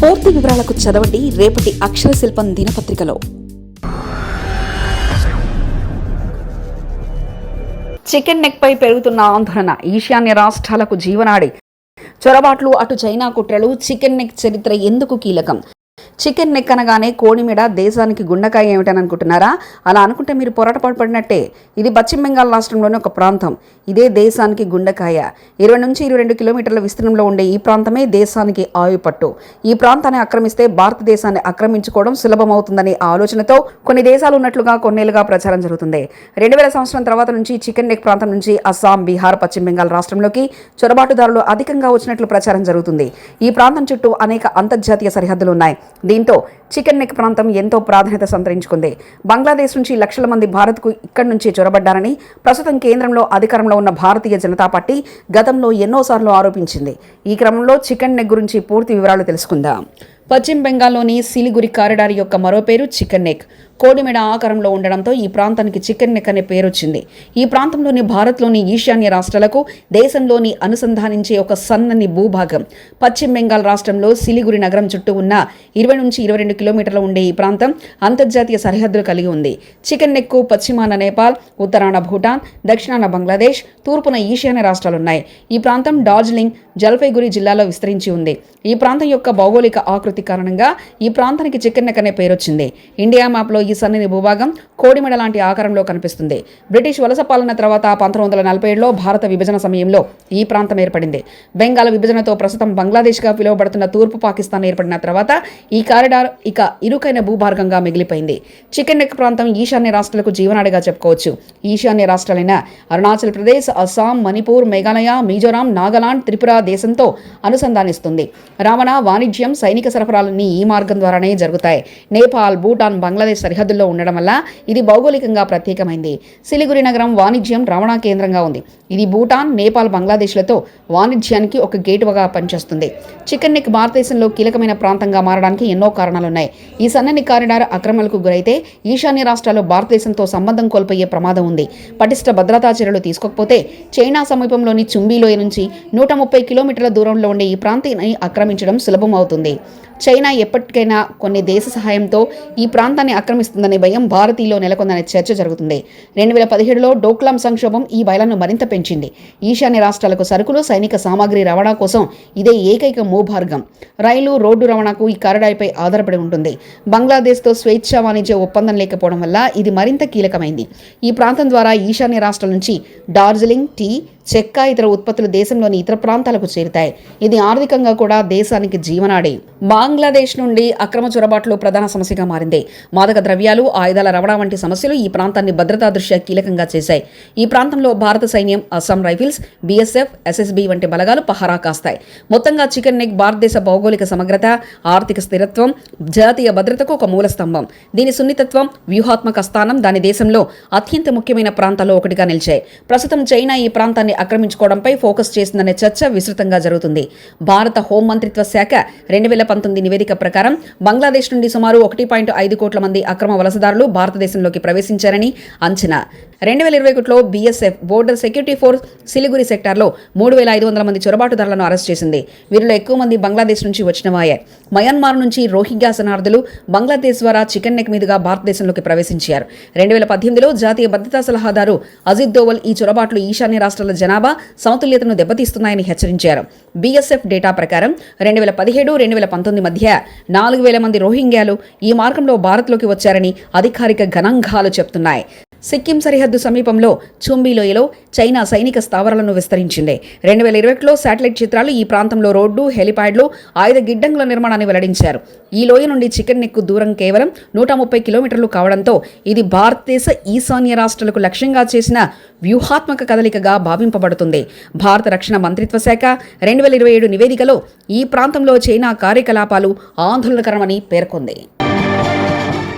పూర్తి వివరాలకు చదవండి రేపటి అక్షర శిల్పం దినపత్రికలో. చికెన్ నెక్ పై పెరుగుతున్న ఆందోళన ఈశాన్య రాష్ట్రాలకు జీవనాడి. చొరబాట్లు అటు చైనా కుట్రలు చికెన్ నెక్ చరిత్ర ఎందుకు కీలకం? చికెన్ నెక్ అనగానే కోడిమిడ దేశానికి గుండకాయ ఏమిటని అనుకుంటున్నారా? అలా అనుకుంటే మీరు పొరటపాటు పడినట్టే. ఇది పశ్చిమ బెంగాల్ రాష్ట్రంలోని ఒక ప్రాంతం. ఇదే దేశానికి గుండకాయ. ఇరవై నుంచి ఇరవై రెండు కిలోమీటర్ల విస్తీర్ణంలో ఉండే ఈ ప్రాంతమే దేశానికి ఆయుపట్టు. ఈ ప్రాంతాన్ని ఆక్రమిస్తే భారతదేశాన్ని ఆక్రమించుకోవడం సులభమవుతుందనే ఆలోచనతో కొన్ని దేశాలు ఉన్నట్లుగా కొన్నేళ్ళుగా ప్రచారం జరుగుతుంది. రెండు వేల సంవత్సరం తర్వాత నుంచి చికెన్ నెక్ ప్రాంతం నుంచి అస్సాం బీహార్ పశ్చిమ బెంగాల్ రాష్ట్రంలోకి చొరబాటుదారులు అధికంగా వచ్చినట్లు ప్రచారం జరుగుతుంది. ఈ ప్రాంతం చుట్టూ అనేక అంతర్జాతీయ సరిహద్దులు ఉన్నాయి. దీంతో చికెన్ నెక్ ప్రాంతం ఎంతో ప్రాధాన్యత సంతరించుకుంది. బంగ్లాదేశ్ నుంచి లక్షల మంది భారత్కు ఇక్కడి నుంచే చొరబడ్డారని ప్రస్తుతం కేంద్రంలో అధికారంలో ఉన్న భారతీయ జనతా పార్టీ గతంలో ఎన్నోసార్లు ఆరోపించింది. ఈ క్రమంలో చికెన్ నెక్ గురించి పూర్తి వివరాలు తెలుసుకుందాం. పశ్చిమ బెంగాల్లోని సిలిగురి కారిడార్ యొక్క మరో పేరు చికెన్ నెక్. కోడిమెడ ఆకారంలో ఉండడంతో ఈ ప్రాంతానికి చికెన్ నెక్ అనే పేరు వచ్చింది ఈ ప్రాంతంలోని భారత్లోని ఈశాన్య రాష్ట్రాలకు దేశంలోని అనుసంధానించే ఒక సన్నని భూభాగం. పశ్చిమ బెంగాల్ రాష్ట్రంలో సిలిగురి నగరం చుట్టూ ఉన్న ఇరవై నుంచి ఇరవై రెండు కిలోమీటర్ల ఉండే ఈ ప్రాంతం అంతర్జాతీయ సరిహద్దులు కలిగి ఉంది. చికెన్ నెక్కు పశ్చిమాన నేపాల్ ఉత్తరాన భూటాన్ దక్షిణాన బంగ్లాదేశ్ తూర్పున ఈశాన్య రాష్ట్రాలున్నాయి. ఈ ప్రాంతం డార్జిలింగ్ జల్పైగురి జిల్లాలో విస్తరించి ఉంది. ఈ ప్రాంతం యొక్క భౌగోళిక ఆకృతి కారణంగా ఈ ప్రాంతానికి చికెన్ నెక్ అనే పేరొచ్చింది ఇండియా మ్యాప్లో ఈ సన్నిధి భూభాగం కోడిమెడ లాంటి ఆకారంలో కనిపిస్తుంది. బ్రిటిష్ వలస పాలన తర్వాత పంతొమ్మిది వందల నలభై ఏడులో భారత విభజన సమయంలో ఈ ప్రాంతం ఏర్పడింది. బెంగాల్ విభజనతో ప్రస్తుతం బంగ్లాదేశ్గా పిలువబడుతున్న తూర్పు పాకిస్తాన్ ఏర్పడిన తర్వాత ఈ కారిడార్ ఇక ఇరుకైన భూభాగంగా మిగిలిపోయింది. చికెన్ నెక్ ప్రాంతం ఈశాన్య రాష్ట్రాలకు జీవనాడిగా చెప్పుకోవచ్చు. ఈశాన్య రాష్ట్రాలైన అరుణాచల్ ప్రదేశ్ అస్సాం మణిపూర్ మేఘాలయ మిజోరాం నాగాలాండ్ త్రిపుర దేశంతో అనుసంధానిస్తుంది. రవాణా వాణిజ్యం సైనిక సరఫరాలన్నీ ఈ మార్గం ద్వారానే జరుగుతాయి. నేపాల్ భూటాన్ బంగ్లాదేశ్ సరిహద్దుల్లో ఉండడం వల్ల ఇది భౌగోళికంగా ప్రత్యేకమైంది. సిలిగురి నగరం వాణిజ్యం రవాణా కేంద్రంగా ఉంది. ఇది భూటాన్ నేపాల్ బంగ్లాదేశ్లతో వాణిజ్యానికి ఒక గేటువగా పనిచేస్తుంది. చికెన్ నెక్ భారతదేశంలో కీలకమైన ప్రాంతంగా మారడానికి ఎన్నో కారణాలు ఉన్నాయి. ఈ సన్నని కారిడార్ అక్రమాలకు గురైతే ఈశాన్య రాష్ట్రాల్లో భారతదేశంతో సంబంధం కోల్పోయే ప్రమాదం ఉంది. పటిష్ట భద్రతా చర్యలు తీసుకోకపోతే చైనా సమీపంలోని చుంబీలోయ నుంచి నూట ముప్పై కిలోమీటర్ల దూరంలో ఉండే ఈ ప్రాంతాన్ని ఆక్రమించడం సులభం అవుతుంది చైనా ఎప్పటికైనా కొన్ని దేశ సహాయంతో ఈ ప్రాంతాన్ని ఆక్రమిస్తుందనే భయం భారతీయులో నెలకొందనే చర్చ జరుగుతుంది. రెండు వేల పదిహేడులో డోక్లాం సంక్షోభం ఈ బయలను మరింత పెంచింది. ఈశాన్య రాష్ట్రాలకు సరుకులు సైనిక సామాగ్రి రవాణా కోసం ఇదే ఏకైక మూభార్గం. రైలు రోడ్డు రవాణాకు ఈ కారిడార్పై ఆధారపడి ఉంటుంది. బంగ్లాదేశ్తో స్వేచ్ఛ వాణిజ్య ఒప్పందం లేకపోవడం వల్ల ఇది మరింత కీలకమైంది. ఈ ప్రాంతం ద్వారా ఈశాన్య రాష్ట్రాల నుంచి డార్జిలింగ్ టీ చెక్క ఇతర ఉత్పత్తులు దేశంలోని ఇతర ప్రాంతాలకు చేరుతాయి. ఇది ఆర్థికంగా కూడా దేశానికి జీవనాడి. బంగ్లాదేశ్ నుండి అక్రమ చొరబాట్లు ప్రధాన సమస్యగా మారింది. మాదక ద్రవ్యాలు ఆయుధాల రవాణా వంటి సమస్యలు ఈ ప్రాంతాన్ని భద్రతా దృష్ట్యా కీలకంగా చేశాయి. ఈ ప్రాంతంలో భారత సైన్యం అస్సాం రైఫిల్స్ బీఎస్ఎఫ్ ఎస్ఎస్బి వంటి బలగాలు పహరా కాస్తాయి. మొత్తంగా చికెన్ నెక్ భారతదేశ భౌగోళిక సమగ్రత ఆర్థిక స్థిరత్వం జాతీయ భద్రతకు ఒక మూల స్తంభం. దీని సున్నితత్వం వ్యూహాత్మక స్థానం దాని దేశంలో అత్యంత ముఖ్యమైన ప్రాంతాల్లో ఒకటిగా నిలిచాయి. ప్రస్తుతం చైనా ఈ ప్రాంతాన్ని ఆక్రమించుకోవడంపై ఫోకస్ చేసిందనే చర్చ విస్తృతంగా జరుగుతుంది. భారత హోం మంత్రిత్వ శాఖ రెండు వేల పంతొమ్మిది నివేదిక ప్రకారం బంగ్లాదేశ్ నుండి సుమారు ఒకటి పాయింట్ ఐదు కోట్ల మంది అక్రమ వలసదారులు భారతదేశంలోకి ప్రవేశించారని అంచనా. రెండు వేల ఇరవై ఒకటిలో BSF border security force Siliguri సెక్టార్లో మూడు వేల ఐదు వందల మంది చొరబాటుదారులను అరెస్ట్ చేసింది. వీరిలో ఎక్కువ మంది బంగ్లాదేశ్ నుంచి వచ్చిన వారే మయన్మార్ నుంచి రోహింగ్యా శరణార్థులు బంగ్లాదేశ్ ద్వారా చికెన్ నెక్ మీదుగా భారతదేశంలోకి ప్రవేశించారు. రెండు వేల పద్దెనిమిదిలో జాతీయ భద్రతా సలహాదారు అజిత్ దోవల్ ఈ చొరబాట్లు ఈశాన్య రాష్ట్రాల జనాభా సమతుల్యతను దెబ్బతీస్తున్నాయని హెచ్చరించారు. బీఎస్ఎఫ్ డేటా ప్రకారం రెండు వేల పదిహేడు రెండు వేల పంతొమ్మిది మధ్య నాలుగు వేల మంది రోహింగ్యాలు ఈ మార్గంలో భారత్లోకి వచ్చారని అధికారిక గణాంకాలు చెప్తున్నాయి. సిక్కిం సరిహద్దు సమీపంలో చుంబీలోయలో చైనా సైనిక స్థావరాలను విస్తరించింది. రెండు వేల ఇరవై ఒకటిలో శాటిలైట్ చిత్రాలు ఈ ప్రాంతంలో రోడ్డు హెలిపాడ్లు ఆయుధ గిడ్డంగుల నిర్మాణాన్ని వెల్లడించారు. ఈ లోయ నుండి చికెన్ నెక్కు దూరం కేవలం నూట ముప్పై కిలోమీటర్లు కావడంతో ఇది భారతదేశ ఈశాన్య రాష్ట్రాలకు లక్ష్యంగా చేసిన వ్యూహాత్మక కదలికగా భావింపబడుతుంది. భారత రక్షణ మంత్రిత్వ శాఖ రెండు వేల ఇరవై ఏడు నివేదికలో ఈ ప్రాంతంలో చైనా కార్యకలాపాలు ఆందోళనకరమని పేర్కొంది.